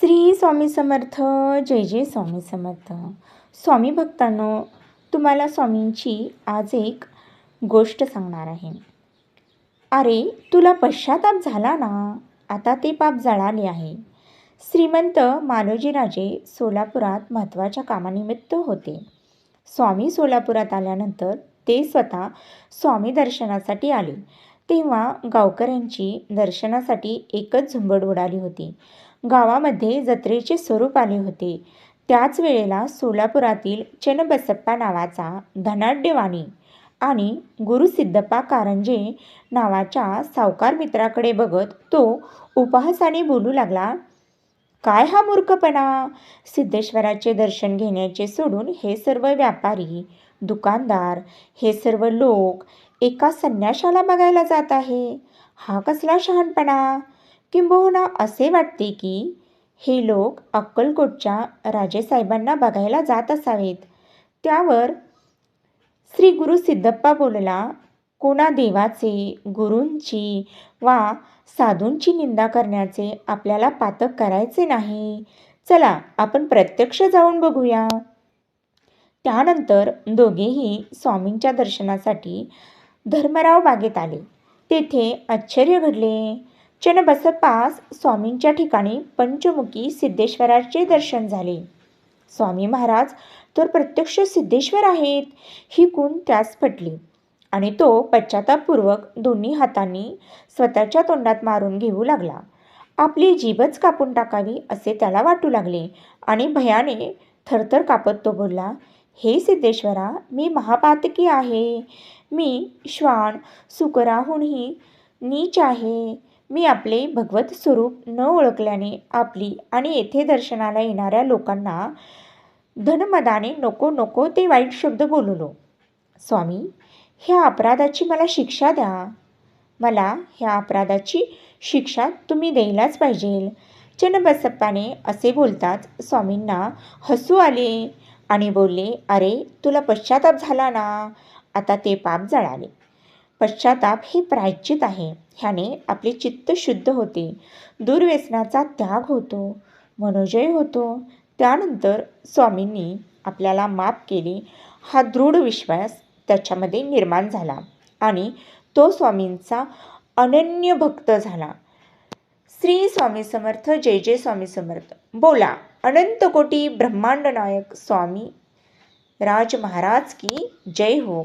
श्री स्वामी समर्थ जय जय स्वामी समर्थ. स्वामी भक्तांनो तुम्हाला स्वामींची आज एक गोष्ट सांगणार आहे. अरे तुला पश्चाताप झाला ना? आता ते पाप जळाले आहे. श्रीमंत मालोजीराजे सोलापुरात महत्त्वाच्या कामानिमित्त होते. स्वामी सोलापुरात आल्यानंतर ते स्वतः स्वामी दर्शनासाठी आले. तेव्हा गावकऱ्यांची दर्शनासाठी एकच झुंबड उडाली होती. गावामध्ये जत्रेचे स्वरूप आले होते. त्याच वेळेला सोलापुरातील चनबसप्पा नावाचा धनाढ्यवाणी आणि गुरुसिद्धप्पा कारंजे नावाच्या सावकार मित्राकडे बघत तो उपहासाने बोलू लागला काय हा मूर्खपणा? सिद्धेश्वराचे दर्शन घेण्याचे सोडून हे सर्व व्यापारी दुकानदार हे सर्व लोक एका संन्याशाला बघायला जात आहे. हा कसला शहाणपणा? किंबहुना असे वाटते की हे लोक अक्कलकोटच्या राजेसाहेबांना बघायला जात असावेत. त्यावर श्री गुरु सिद्धप्पा बोलला कोणा देवाचे गुरूंची वा साधूंची निंदा करण्याचे आपल्याला पातक करायचे नाही. चला आपण प्रत्यक्ष जाऊन बघूया. त्यानंतर दोघेही स्वामींच्या दर्शनासाठी धर्मराव बागेत आले. तेथे आश्चर्य घडले. चनबसप्पास स्वामींच्या ठिकाणी पंचमुखी सिद्धेश्वराचे दर्शन झाले. स्वामी महाराज तर प्रत्यक्ष सिद्धेश्वर आहेत ही गुण त्यास पटली आणि तो पश्चातापूर्वक दोन्ही हातांनी स्वतःच्या तोंडात मारून घेऊ लागला. आपली जीभच कापून टाकावी असे त्याला वाटू लागले आणि भयाने थरथर कापत तो बोलला हे सिद्धेश्वरा मी महापातकी आहे. मी श्वान सुकराहूनही नीच आहे. मी आपले भगवत स्वरूप न ओळखल्याने आपली आणि येथे दर्शनाला येणाऱ्या लोकांना धनमदाने नको नको ते वाईट शब्द बोललो. स्वामी ह्या अपराधाची मला शिक्षा द्या. मला ह्या अपराधाची शिक्षा तुम्ही द्यायलाच पाहिजे. चनबसप्पाने असे बोलताच स्वामींना हसू आले आणि बोलले अरे तुला पश्चाताप झाला ना? आता ते पाप जळाले. पश्चाताप हे प्रायश्चित आहे. ह्याने आपले चित्त शुद्ध होते. दुर्व्यसनाचा त्याग होतो. मनोजय होतो. त्यानंतर स्वामींनी आपल्याला माफ केले. हा दृढ विश्वास त्याच्यामध्ये निर्माण झाला आणि तो स्वामींचा अनन्य भक्त झाला. श्री स्वामी समर्थ जय जय स्वामी समर्थ. बोला अनंत कोटी ब्रह्मांड नायक स्वामी. राज महाराज की जय हो.